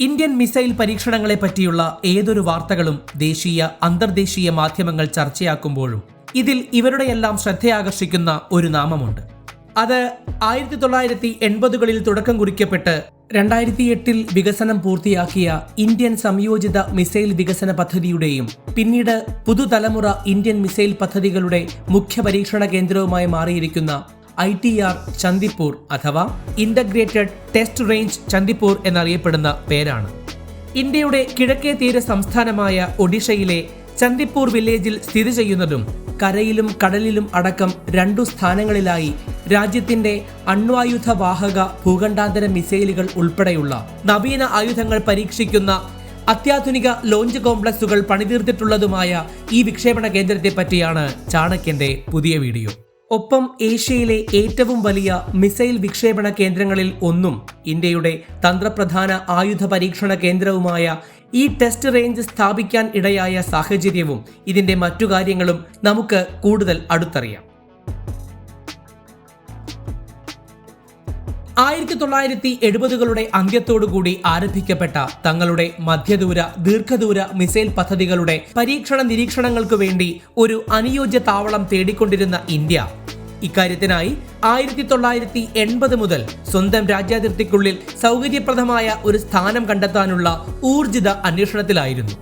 Indian missile പരീക്ഷണങ്ങളെ പറ്റിയുള്ള ഏതൊരു വാർത്തകളും ദേശീയ അന്തർദേശീയ മാധ്യമങ്ങൾ ചർച്ചയാക്കുമ്പോഴും ഇതിൽ ഇവരുടെയെല്ലാം ശ്രദ്ധയാകർഷിക്കുന്ന ഒരു നാമമുണ്ട്. അത് ആയിരത്തി തൊള്ളായിരത്തി എൺപതുകളിൽ തുടക്കം കുറിക്കപ്പെട്ട് രണ്ടായിരത്തി എട്ടിൽ വികസനം പൂർത്തിയാക്കിയ ഇന്ത്യൻ സംയോജിത മിസൈൽ വികസന പദ്ധതിയുടെയും പിന്നീട് പുതുതലമുറ ഇന്ത്യൻ മിസൈൽ പദ്ധതികളുടെ മുഖ്യ പരീക്ഷണ കേന്ദ്രവുമായി മാറിയിരിക്കുന്ന ഐ ടി ആർ ചന്ദിപ്പൂർ അഥവാ ഇന്റഗ്രേറ്റഡ് ടെസ്റ്റ് റേഞ്ച് ചന്ദിപ്പൂർ എന്നറിയപ്പെടുന്ന പേരാണ്. ഇന്ത്യയുടെ കിഴക്കേ തീര സംസ്ഥാനമായ ഒഡീഷയിലെ ചന്ദിപ്പൂർ വില്ലേജിൽ സ്ഥിതി ചെയ്യുന്നതും കരയിലും കടലിലും അടക്കം രണ്ടു സ്ഥാനങ്ങളിലായി രാജ്യത്തിന്റെ അണ്വായുധ വാഹക ഭൂഖണ്ഡാന്തര മിസൈലുകൾ ഉൾപ്പെടെയുള്ള നവീന ആയുധങ്ങൾ പരീക്ഷിക്കുന്ന അത്യാധുനിക ലോഞ്ച് കോംപ്ലക്സുകൾ പണിതീർത്തിട്ടുള്ളതുമായ ഈ വിക്ഷേപണ കേന്ദ്രത്തെ പറ്റിയാണ് ചാണക്യന്റെ പുതിയ വീഡിയോ. ഒപ്പം ഏഷ്യയിലെ ഏറ്റവും വലിയ മിസൈൽ വിക്ഷേപണ കേന്ദ്രങ്ങളിൽ ഒന്നും ഇന്ത്യയുടെ തന്ത്രപ്രധാന ആയുധ പരീക്ഷണ കേന്ദ്രവുമായ ഈ ടെസ്റ്റ് റേഞ്ച് സ്ഥാപിക്കാൻ ഇടയായ സാഹചര്യവും ഇതിന്റെ മറ്റു കാര്യങ്ങളും നമുക്ക് കൂടുതൽ അടുത്തറിയാം. ആയിരത്തി തൊള്ളായിരത്തി എഴുപതുകളുടെ അന്ത്യത്തോടുകൂടി ആരംഭിക്കപ്പെട്ട തങ്ങളുടെ മധ്യദൂര ദീർഘദൂര മിസൈൽ പദ്ധതികളുടെ പരീക്ഷണ നിരീക്ഷണങ്ങൾക്കു വേണ്ടി ഒരു അനുയോജ്യ താവളം തേടിക്കൊണ്ടിരുന്ന ഇന്ത്യ. ഇക്കാര്യത്തിനായി ആയിരത്തി തൊള്ളായിരത്തി എൺപത് മുതൽ സ്വന്തം രാജ്യാതിർത്തിക്കുള്ളിൽ സൗകര്യപ്രദമായ ഒരു സ്ഥാനം കണ്ടെത്താനുള്ള ഊർജിത അന്വേഷണത്തിലായിരുന്നു.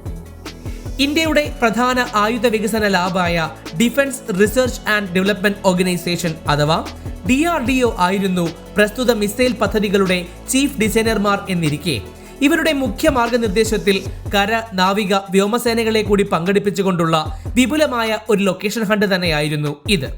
ഇന്ത്യയുടെ പ്രധാന ആയുധ വികസന ലാബായ defence research and development organisation അഥവാ ഡി ആർ ഡി ഒ ആയിരുന്നു പ്രസ്തുത മിസൈൽ പദ്ധതികളുടെ ചീഫ് ഡിസൈനർമാർ എന്നിരിക്കെ. ഇവരുടെ മുഖ്യ മാർഗനിർദ്ദേശത്തിൽ കര നാവിക വ്യോമസേനകളെ കൂടി പങ്കെടുപ്പിച്ചുകൊണ്ടുള്ള വിപുലമായ ഒരു ലൊക്കേഷൻ ഹണ്ട് തന്നെയായിരുന്നു ഇത്.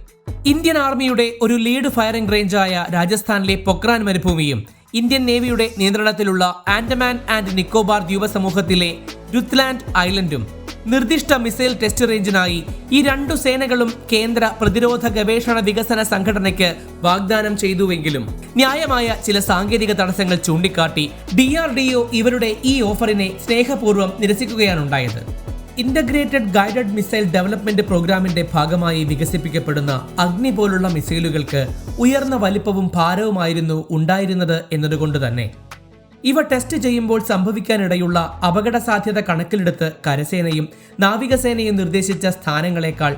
ഇന്ത്യൻ ആർമിയുടെ ഒരു ലീഡ് ഫയറിംഗ് റേഞ്ചായ രാജസ്ഥാനിലെ പൊക്രാൻ മരുഭൂമിയും ഇന്ത്യൻ നേവിയുടെ നിയന്ത്രണത്തിലുള്ള ആൻഡമാൻ ആൻഡ് നിക്കോബാർ ദ്വീപസമൂഹത്തിലെ രുത്ലാൻഡ് ഐലൻഡും നിർദ്ദിഷ്ട മിസൈൽ ടെസ്റ്റ് റേഞ്ചിനായി ഈ രണ്ടു സേനകളും കേന്ദ്ര പ്രതിരോധ ഗവേഷണ വികസന സംഘടനയ്ക്ക് വാഗ്ദാനം ചെയ്തുവെങ്കിലും ന്യായമായ ചില സാങ്കേതിക തടസ്സങ്ങൾ ചൂണ്ടിക്കാട്ടി ഡി ആർ ഡി ഒ ഇവരുടെ ഈ ഓഫറിനെ സ്നേഹപൂർവം നിരസിക്കുകയാണുണ്ടായത്. ഇന്റഗ്രേറ്റഡ് ഗൈഡഡ് മിസൈൽ ഡെവലപ്മെന്റ് പ്രോഗ്രാമിന്റെ ഭാഗമായി വികസിപ്പിക്കപ്പെടുന്ന അഗ്നി പോലുള്ള മിസൈലുകൾക്ക് ഉയർന്ന വലിപ്പവും ഭാരവുമായിരുന്നു ഉണ്ടായിരുന്നത് എന്നതുകൊണ്ട് തന്നെ. ഇവ ടെസ്റ്റ് ചെയ്യുമ്പോൾ സംഭവിക്കാനിടയുള്ള അപകട സാധ്യത കണക്കിലെടുത്ത് കരസേനയും നാവികസേനയും നിർദ്ദേശിച്ച സ്ഥാനങ്ങളെക്കാൾ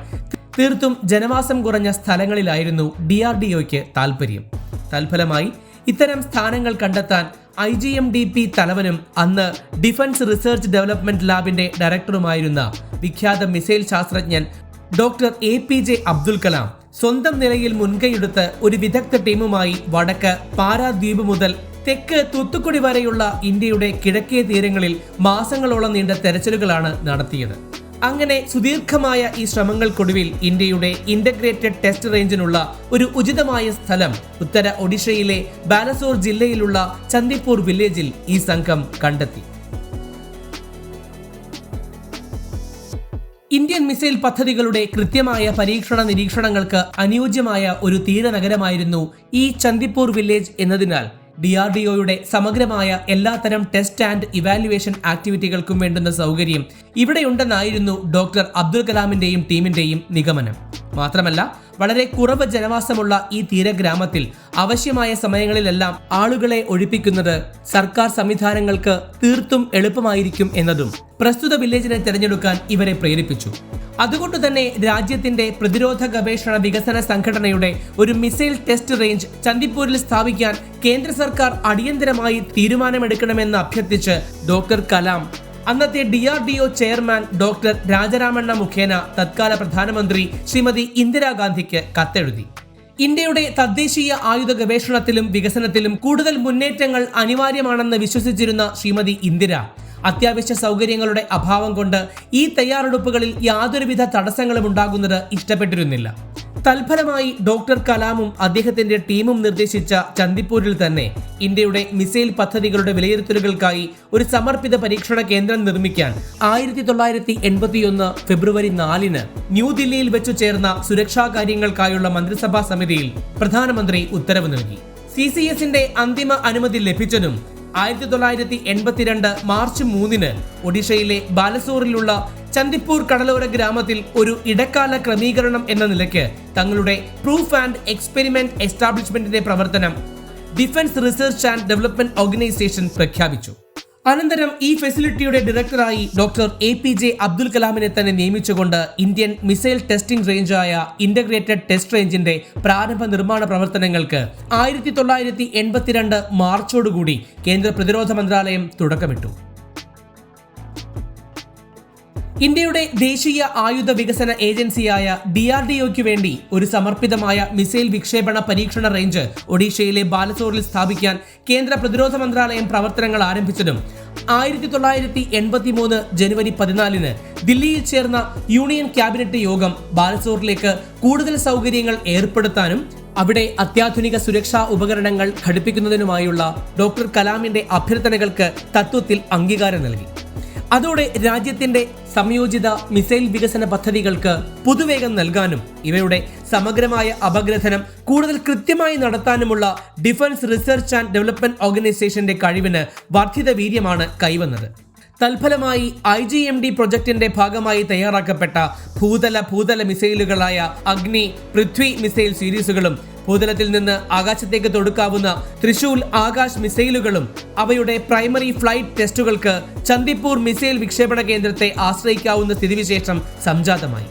തീർത്തും ജനവാസം കുറഞ്ഞ സ്ഥലങ്ങളിലായിരുന്നു ഡി ആർ ഡി ഒയ്ക്ക് താൽപ്പര്യം തൽഫലമായി ഇത്തരം സ്ഥാനങ്ങൾ കണ്ടെത്താൻ I G M D P തലവനും അന്ന് ഡിഫൻസ് റിസർച്ച് ഡെവലപ്മെന്റ് ലാബിന്റെ ഡയറക്ടറുമായിരുന്ന വിഖ്യാത മിസൈൽ ശാസ്ത്രജ്ഞൻ doctor A P J Abdul Kalam. സ്വന്തം നിലയിൽ മുൻകൈയെടുത്ത് ഒരു വിദഗ്ധ ടീമുമായി വടക്ക് പാരാദ്വീപ് മുതൽ തെക്ക് തൂത്തുക്കുടി വരെയുള്ള ഇന്ത്യയുടെ കിഴക്കേ തീരങ്ങളിൽ മാസങ്ങളോളം നീണ്ട തെരച്ചിലുകളാണ് നടത്തിയത്. അങ്ങനെ സുദീർഘമായ ഈ ശ്രമങ്ങൾക്കൊടുവിൽ ഇന്ത്യയുടെ ഇന്റഗ്രേറ്റഡ് ടെസ്റ്റ് റേഞ്ചിനുള്ള ഒരു ഉചിതമായ സ്ഥലം ഉത്തര ഒഡീഷയിലെ ബാലസോർ ജില്ലയിലുള്ള ചന്ദിപ്പൂർ വില്ലേജിൽ ഈ സംഘം കണ്ടെത്തി. ഇന്ത്യൻ മിസൈൽ പദ്ധതികളുടെ കൃത്യമായ പരീക്ഷണ നിരീക്ഷണങ്ങൾക്ക് അനുയോജ്യമായ ഒരു തീരനഗരമായിരുന്നു ഈ ചന്ദിപ്പൂർ വില്ലേജ് എന്നതിനാൽ ഡി ആർ ഡി ഒയുടെ സമഗ്രമായ എല്ലാത്തരം ടെസ്റ്റ് ആൻഡ് ഇവാലുവേഷൻ ആക്ടിവിറ്റികൾക്കും വേണ്ടുന്ന സൗകര്യം ഇവിടെയുണ്ടെന്നായിരുന്നു ഡോക്ടർ അബ്ദുൽ കലാമിന്റെയും ടീമിന്റെയും നിഗമനം. മാത്രമല്ല വളരെ കുറവ് ജനവാസമുള്ള ഈ തീരഗ്രാമത്തിൽ ആവശ്യമായ സമയങ്ങളിലെല്ലാം ആളുകളെ ഒഴിപ്പിക്കുന്നത് സർക്കാർ സംവിധാനങ്ങൾക്ക് തീർത്തും എളുപ്പമായിരിക്കും എന്നതും പ്രസ്തുത വില്ലേജിനെ തിരഞ്ഞെടുക്കാൻ ഇവരെ പ്രേരിപ്പിച്ചു. അതുകൊണ്ട് തന്നെ രാജ്യത്തിന്റെ പ്രതിരോധ ഗവേഷണ വികസന സംഘടനയുടെ ഒരു മിസൈൽ ടെസ്റ്റ് റേഞ്ച് ചന്ദിപ്പൂരിൽ സ്ഥാപിക്കാൻ കേന്ദ്ര സർക്കാർ അടിയന്തരമായി തീരുമാനമെടുക്കണമെന്ന് അഭ്യർത്ഥിച്ച് ഡോക്ടർ കലാം അന്നത്തെ D R D O chairman doctor Raja Ramanna മുഖേന തത്കാല പ്രധാനമന്ത്രി ശ്രീമതി ഇന്ദിരാഗാന്ധിക്ക് കത്തെഴുതി. ഇന്ത്യയുടെ തദ്ദേശീയ ആയുധ ഗവേഷണത്തിലും വികസനത്തിലും കൂടുതൽ മുന്നേറ്റങ്ങൾ അനിവാര്യമാണെന്ന് വിശ്വസിച്ചിരുന്ന ശ്രീമതി ഇന്ദിര അത്യാവശ്യ സൗകര്യങ്ങളുടെ അഭാവം കൊണ്ട് ഈ തയ്യാറെടുപ്പുകളിൽ യാതൊരുവിധ തടസ്സങ്ങളും ഉണ്ടാകുന്നത് ഇഷ്ടപ്പെട്ടിരുന്നില്ല. തൽഫലമായി ഡോക്ടർ കലാമും അദ്ദേഹത്തിന്റെ ടീമും നിർദ്ദേശിച്ച ചന്ദിപ്പൂരിൽ തന്നെ ഇന്ത്യയുടെ മിസൈൽ പദ്ധതികളുടെ വിലയിരുത്തലുകൾക്കായി ഒരു സമർപ്പിത പരീക്ഷണ കേന്ദ്രം നിർമ്മിക്കാൻ ആയിരത്തി തൊള്ളായിരത്തി എൺപത്തിയൊന്ന് ഫെബ്രുവരി നാലിന് ന്യൂദില്ലിയിൽ വെച്ചു ചേർന്ന സുരക്ഷാ കാര്യങ്ങൾക്കായുള്ള മന്ത്രിസഭാ സമിതിയിൽ പ്രധാനമന്ത്രി ഉത്തരവ് നൽകി. സി സി എസിന്റെ അന്തിമ അനുമതി ലഭിച്ചതും ആയിരത്തി തൊള്ളായിരത്തി എൺപത്തിരണ്ട് മാർച്ച് മൂന്നിന് ഒഡീഷയിലെ ബാലസോറിലുള്ള ചന്ദിപ്പൂർ കടലോര ഗ്രാമത്തിൽ ഒരു ഇടക്കാല ക്രമീകരണം എന്ന നിലയ്ക്ക് തങ്ങളുടെ പ്രൂഫ് ആൻഡ് എക്സ്പെരിമെന്റ് എസ്റ്റാബ്ലിഷ്മെന്റിന്റെ പ്രവർത്തനം defence research and development organisation പ്രഖ്യാപിച്ചു. അനന്തരം ഈ ഫെസിലിറ്റിയുടെ ഡയറക്ടറായി doctor A P J Abdul കലാമിനെ തന്നെ നിയമിച്ചുകൊണ്ട് ഇന്ത്യൻ മിസൈൽ ടെസ്റ്റിംഗ് റേഞ്ചായ ഇന്റഗ്രേറ്റഡ് ടെസ്റ്റ് റേഞ്ചിന്റെ പ്രാരംഭ നിർമ്മാണ പ്രവർത്തനങ്ങൾക്ക് ആയിരത്തി തൊള്ളായിരത്തി എൺപത്തിരണ്ട് മാർച്ചോടുകൂടി കേന്ദ്ര പ്രതിരോധ മന്ത്രാലയം തുടക്കമിട്ടു. ഇന്ത്യയുടെ ദേശീയ ആയുധ വികസന ഏജൻസിയായ ഡി ആർ ഡി ഒക്ക് വേണ്ടി ഒരു സമർപ്പിതമായ മിസൈൽ വിക്ഷേപണ പരീക്ഷണ റേഞ്ച് ഒഡീഷയിലെ ബാലസോറിൽ സ്ഥാപിക്കാൻ കേന്ദ്ര പ്രതിരോധ മന്ത്രാലയം പ്രവർത്തനങ്ങൾ ആരംഭിച്ചതും ആയിരത്തി തൊള്ളായിരത്തി എൺപത്തി മൂന്ന് ജനുവരി പതിനാലിന് ദില്ലിയിൽ ചേർന്ന യൂണിയൻ ക്യാബിനറ്റ് യോഗം ബാലസോറിലേക്ക് കൂടുതൽ സൗകര്യങ്ങൾ ഏർപ്പെടുത്താനും അവിടെ അത്യാധുനിക സുരക്ഷാ ഉപകരണങ്ങൾ ഘടിപ്പിക്കുന്നതിനുമായുള്ള ഡോക്ടർ കലാമിന്റെ അഭ്യർത്ഥനകൾക്ക് തത്വത്തിൽ അംഗീകാരം നൽകി. അതോടെ രാജ്യത്തിന്റെ സംയോജിത മിസൈൽ വികസന പദ്ധതികൾക്ക് പുതുവേഗം നൽകാനും ഇവയുടെ സമഗ്രമായ അപഗ്രഥനം കൂടുതൽ കൃത്യമായി നടത്താനുമുള്ള ഡിഫൻസ് റിസർച്ച് ആൻഡ് ഡെവലപ്മെന്റ് ഓർഗനൈസേഷന്റെ കഴിവിന് വർദ്ധിത വീര്യമാണ് കൈവന്നത്. തൽഫലമായി ഐ ജി എം ഡി പ്രൊജക്ടിന്റെ ഭാഗമായി തയ്യാറാക്കപ്പെട്ട ഭൂതല ഭൂതല മിസൈലുകളായ അഗ്നി പൃഥ്വി മിസൈൽ സീരീസുകളും ഭൂതലത്തിൽ നിന്ന് ആകാശത്തേക്ക് തൊടുക്കാവുന്ന തൃശൂൽ ആകാശ് മിസൈലുകളും അവയുടെ പ്രൈമറി ഫ്ലൈറ്റ് ടെസ്റ്റുകൾക്ക് ചന്ദിപ്പൂർ മിസൈൽ വിക്ഷേപണ കേന്ദ്രത്തെ ആശ്രയിക്കാവുന്ന സ്ഥിതിവിശേഷം സംജാതമായി.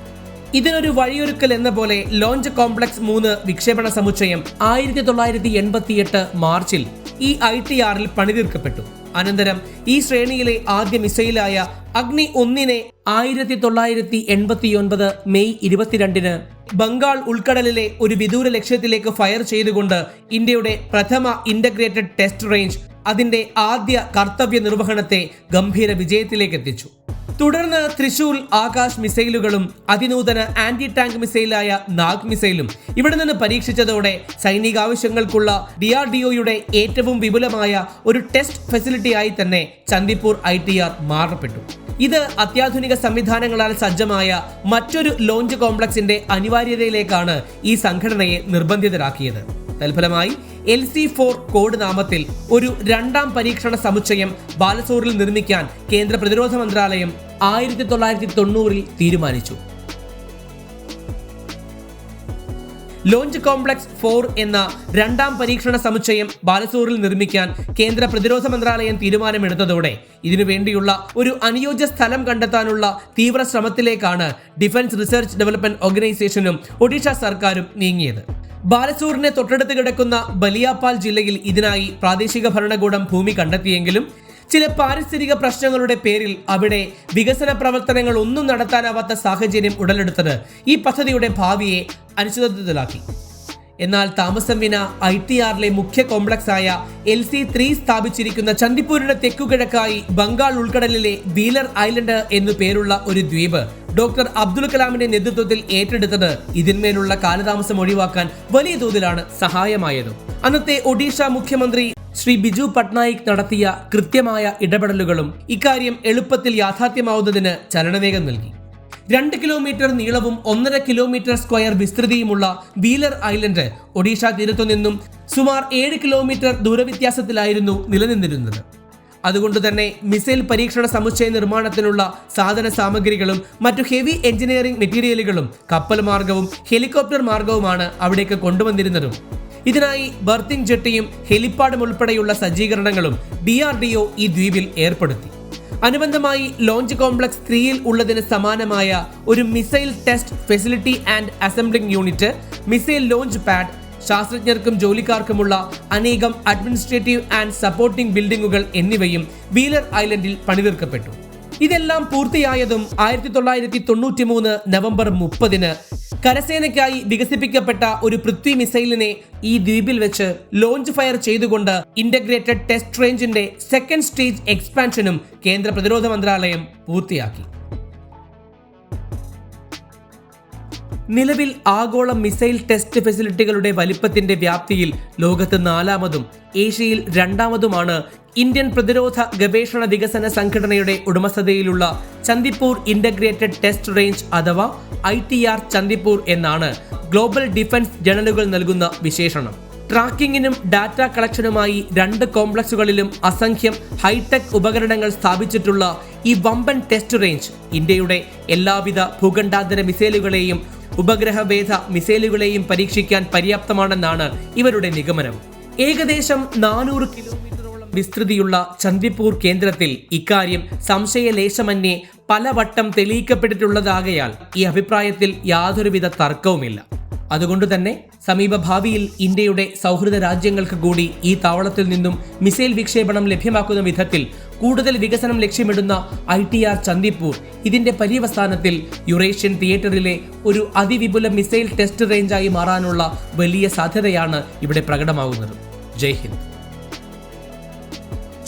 ഇതിനൊരു വഴിയൊരുക്കൽ എന്ന പോലെ ലോഞ്ച് കോംപ്ലക്സ് മൂന്ന് വിക്ഷേപണ സമുച്ചയം ആയിരത്തി തൊള്ളായിരത്തി എൺപത്തിയെട്ട് മാർച്ചിൽ ഈ ഐ ടി ആറിൽ പണിതീർക്കപ്പെട്ടു. അനന്തരം ഈ ശ്രേണിയിലെ ആദ്യ മിസൈലായ അഗ്നി ഒന്നിനെ ആയിരത്തി തൊള്ളായിരത്തി എൺപത്തിയൊൻപത് മെയ് ഇരുപത്തിരണ്ടിന് ബംഗാൾ ഉൾക്കടലിലെ ഒരു വിദൂര ലക്ഷ്യത്തിലേക്ക് ഫയർ ചെയ്തുകൊണ്ട് ഇന്ത്യയുടെ പ്രഥമ ഇന്റഗ്രേറ്റഡ് ടെസ്റ്റ് റേഞ്ച് അതിന്റെ ആദ്യ കർത്തവ്യ നിർവഹണത്തെ ഗംഭീര വിജയത്തിലേക്ക് എത്തിച്ചു തുടർന്ന് തൃശൂർ ആകാശ് മിസൈലുകളും അതിനൂതന ആന്റി ടാങ്ക് മിസൈലായ നാഗ് മിസൈലും ഇവിടെ നിന്ന് പരീക്ഷിച്ചതോടെ സൈനിക ആവശ്യങ്ങൾക്കുള്ള ഡി ആർ ഡി ഒയുടെ ഏറ്റവും വിപുലമായ ഒരു ടെസ്റ്റ് ഫെസിലിറ്റിയായി തന്നെ ചന്ദിപ്പൂർ ഐ ടി ആർ മാറപ്പെട്ടു. ഇത് അത്യാധുനിക സംവിധാനങ്ങളാൽ സജ്ജമായ മറ്റൊരു ലോഞ്ച് കോംപ്ലക്സിന്റെ അനിവാര്യതയിലേക്കാണ് ഈ സംഘടനയെ നിർബന്ധിതരാക്കിയത്. തൽഫലമായി എൽ സി ഫോർ കോഡ് നാമത്തിൽ ഒരു രണ്ടാം പരീക്ഷണ സമുച്ചയം ബാലസോറിൽ നിർമ്മിക്കാൻ കേന്ദ്ര പ്രതിരോധ മന്ത്രാലയം ആയിരത്തി തൊള്ളായിരത്തി തൊണ്ണൂറിൽ തീരുമാനിച്ചു. ലോഞ്ച് കോംപ്ലക്സ് ഫോർ എന്ന രണ്ടാം പരീക്ഷണ സമുച്ചയം ബാലസൂറിൽ നിർമ്മിക്കാൻ കേന്ദ്ര പ്രതിരോധ മന്ത്രാലയം തീരുമാനമെടുത്തതോടെ ഇതിനുവേണ്ടിയുള്ള ഒരു അനുയോജ്യ സ്ഥലം കണ്ടെത്താനുള്ള തീവ്ര ശ്രമത്തിലേക്കാണ് ഡിഫൻസ് റിസർച്ച് ഡെവലപ്മെന്റ് ഓർഗനൈസേഷനും ഒഡീഷ സർക്കാരും നീങ്ങിയത്. ബാലസൂറിനെ തൊട്ടടുത്ത് കിടക്കുന്ന ബലിയാപ്പാൽ ജില്ലയിൽ ഇതിനായി പ്രാദേശിക ഭരണകൂടം ഭൂമി കണ്ടെത്തിയെങ്കിലും ചില പാരിസ്ഥിതിക പ്രശ്നങ്ങളുടെ പേരിൽ അവിടെ വികസന പ്രവർത്തനങ്ങൾ ഒന്നും നടത്താനാവാത്ത സാഹചര്യം ഉടലെടുത്തത് ഈ പദ്ധതിയുടെ ഭാവിയെ അനിശ്ചിതത്വത്തിലാക്കി എന്നാൽ താമസം വിന ഐ ടി ആറിലെ മുഖ്യ കോംപ്ലക്സ് ആയ എൽ സി ത്രീ സ്ഥാപിച്ചിരിക്കുന്ന ചന്ദിപ്പൂരിന്റെ തെക്കുകിഴക്കായി ബംഗാൾ ഉൾക്കടലിലെ വീലർ ഐലൻഡ് എന്നു പേരുള്ള ഒരു ദ്വീപ് ഡോക്ടർ അബ്ദുൽ കലാമിന്റെ നേതൃത്വത്തിൽ ഏറ്റെടുത്തത് ഇതിന്മേലുള്ള കാലതാമസം ഒഴിവാക്കാൻ വലിയ തോതിലാണ് സഹായമായത്. അന്നത്തെ ഒഡീഷ മുഖ്യമന്ത്രി ശ്രീ ബിജു പട്നായിക് നടത്തിയ കൃത്യമായ ഇടപെടലുകളും ഇക്കാര്യം എളുപ്പത്തിൽ യാഥാർത്ഥ്യമാവുന്നതിന് ചലനവേഗം നൽകി. രണ്ട് കിലോമീറ്റർ നീളവും ഒന്നര കിലോമീറ്റർ സ്ക്വയർ വിസ്തൃതിയുമുള്ള വീലർ ഐലൻഡ് ഒഡീഷ തീരത്തു നിന്നും സുമാർ ഏഴ് കിലോമീറ്റർ ദൂരവ്യത്യാസത്തിലായിരുന്നു നിലനിന്നിരുന്നത്. അതുകൊണ്ട് തന്നെ മിസൈൽ പരീക്ഷണ സമുച്ചയ നിർമ്മാണത്തിനുള്ള സാധന സാമഗ്രികളും മറ്റു ഹെവി എഞ്ചിനീയറിംഗ് മെറ്റീരിയലുകളും കപ്പൽ മാർഗവും ഹെലികോപ്റ്റർ മാർഗവുമാണ് അവിടേക്ക് കൊണ്ടുവന്നിരുന്നതും. ഇതിനായി ബർത്തിങ് ജെട്ടിയും ഹെലിപ്പാഡും ഉൾപ്പെടെയുള്ള സജ്ജീകരണങ്ങളും ഡി ആർ ഡി ഒ ഈ ദ്വീപിൽ ഏർപ്പെടുത്തി. അനുബന്ധമായി ലോഞ്ച് കോംപ്ലക്സ് ത്രീയിൽ ഉള്ളതിന് സമാനമായ ഒരു missile test facility and assembling unit missile launch pad ശാസ്ത്രജ്ഞർക്കും ജോലിക്കാർക്കുമുള്ള അനേകം അഡ്മിനിസ്ട്രേറ്റീവ് ആൻഡ് സപ്പോർട്ടിംഗ് ബിൽഡിംഗുകൾ എന്നിവയും വീലർ ഐലൻഡിൽ പണിതീർക്കപ്പെട്ടു. ഇതെല്ലാം പൂർത്തിയായതും ആയിരത്തി തൊള്ളായിരത്തി തൊണ്ണൂറ്റി മൂന്ന് നവംബർ മുപ്പതിന് കരസേനയ്ക്കായി വികസിപ്പിക്കപ്പെട്ട ഒരു പൃഥ്വി മിസൈലിനെ ഈ ദ്വീപിൽ വെച്ച് ലോഞ്ച് ഫയർ ചെയ്തുകൊണ്ട് ഇന്റഗ്രേറ്റഡ് ടെസ്റ്റ് റേഞ്ചിന്റെ സെക്കൻഡ് സ്റ്റേജ് എക്സ്പാൻഷനും കേന്ദ്ര പ്രതിരോധ മന്ത്രാലയം പൂർത്തിയാക്കി. നിലവിൽ ആഗോള മിസൈൽ ടെസ്റ്റ് ഫെസിലിറ്റികളുടെ വലിപ്പത്തിന്റെ വ്യാപ്തിയിൽ ലോകത്ത് നാലാമതും ഏഷ്യയിൽ രണ്ടാമതുമാണ് ഇന്ത്യൻ പ്രതിരോധ ഗവേഷണ വികസന സംഘടനയുടെ ഉടമസ്ഥതയിലുള്ള ചന്ദിപ്പൂർ ഇന്റഗ്രേറ്റഡ് ടെസ്റ്റ് റേഞ്ച് അഥവാ ഐ ടി ആർ ചന്ദിപ്പൂർ എന്നാണ് ഗ്ലോബൽ ഡിഫൻസ് ജേണലുകൾ നൽകുന്ന വിശേഷണം. ട്രാക്കിങ്ങിനും ഡാറ്റ കളക്ഷനുമായി രണ്ട് കോംപ്ലക്സുകളിലും അസംഖ്യം ഹൈടെക് ഉപകരണങ്ങൾ സ്ഥാപിച്ചിട്ടുള്ള ഈ വമ്പൻ ടെസ്റ്റ് റേഞ്ച് ഇന്ത്യയുടെ എല്ലാവിധ ഭൂഖണ്ഡാന്തര മിസൈലുകളെയും ഉപഗ്രഹവേധ മിസൈലുകളെയും പരീക്ഷിക്കാൻ പര്യാപ്തമാണെന്നാണ് ഇവരുടെ നിഗമനം. ഏകദേശം നാനൂറ് കിലോമീറ്ററോളം വിസ്തൃതിയുള്ള ചന്ദിപ്പൂർ കേന്ദ്രത്തിൽ ഇക്കാര്യം സംശയലേശമന്യേ പലവട്ടം തെളിയിക്കപ്പെട്ടിട്ടുള്ളതാകയാൽ ഈ അഭിപ്രായത്തിൽ യാതൊരുവിധ തർക്കവുമില്ല. അതുകൊണ്ട് തന്നെ സമീപ ഭാവിയിൽ ഇന്ത്യയുടെ സൗഹൃദ രാജ്യങ്ങൾക്ക് കൂടി ഈ താവളത്തിൽ നിന്നും മിസൈൽ വിക്ഷേപണം ലഭ്യമാക്കുന്ന വിധത്തിൽ കൂടുതൽ വികസനം ലക്ഷ്യമിടുന്ന ഐ ടി ആർ ചന്ദിപ്പൂർ ഇതിന്റെ പര്യവസാനത്തിൽ യുറേഷ്യൻ തിയേറ്ററിലെ ഒരു അതിവിപുല മിസൈൽ ടെസ്റ്റ് റേഞ്ചായി മാറാനുള്ള വലിയ സാധ്യതയാണ് ഇവിടെ പ്രകടമാകുന്നത്. ജയ് ഹിന്ദ്.